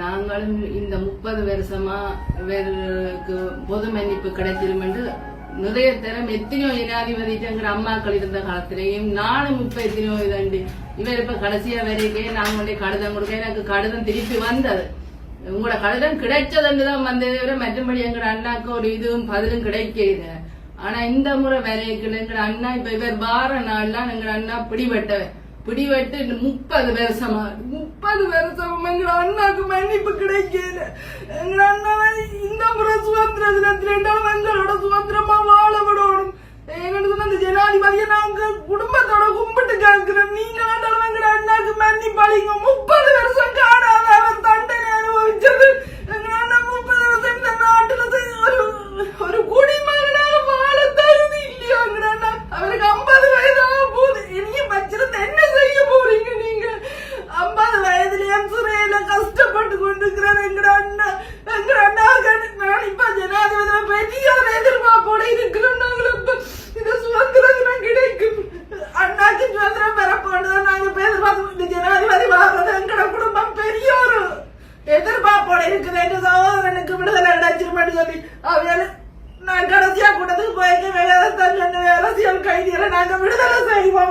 நாங்களும் இந்த முப்பது வருஷமா வேறு பொது மன்னிப்பு கிடைச்சிடும் என்று நிறைய தரம் எத்தனையோ ஜனாதிபதிங்கிற அம்மாக்கள் இருந்த காலத்திலேயும் நானும் இப்ப எத்தனையோ இதாண்டி இவர் இப்ப கடைசியா வரைக்கே நான் கொண்டே கடிதம் கொடுக்க எனக்கு கடிதம் திருப்பி வந்தது. உங்களோட கடிதம் கிடைச்சதுன்னு தான் வந்ததை விட மற்றபடி எங்கட அண்ணாக்கு ஒரு இதுவும் பதிலும் கிடைக்கல. ஆனா இந்த முறை வரைக்கும் எங்கட அண்ணா இப்ப இவர் வார நாள்லாம் எங்கட அண்ணா பிடிபட்டவன் பிடிபட்டு முப்பது வருஷமா முப்பது வருஷம் எங்க அண்ணாக்கு மன்னிப்பு கிடைக்கல. எங்க அண்ணா இந்த முறை சுதந்திர தினத்துல இருந்தாலும் எங்களோட கொண்டிருக்கிறார் எங்க அண்ணா எங்க அண்ணா நான் இப்ப ஜனாதிபதி பெரிய ஒரு எதிர்பார்ப்போட இருக்கிறோம் நாங்கள் இப்ப இந்த சுதந்திரம் கிடைக்கும். அண்ணாக்கு சுதந்திரம் பெறப்போனதான் நாங்க எதிர்பார்த்து இந்த ஜனாதிபதி வாழ்றது எங்கட குடும்பம் பெரிய ஒரு எதிர்பார்ப்போட இருக்குது எங்க சகோதரனுக்கு விடுதலை கிடைச்சிருமென்னு சொல்லி அவையால நான் கடைசியா கூட்டத்துக்கு போயிருக்கேன். வேலைதான் சொன்ன அரசியல் கைதிகளை நாங்க விடுதலை செய்வோம்.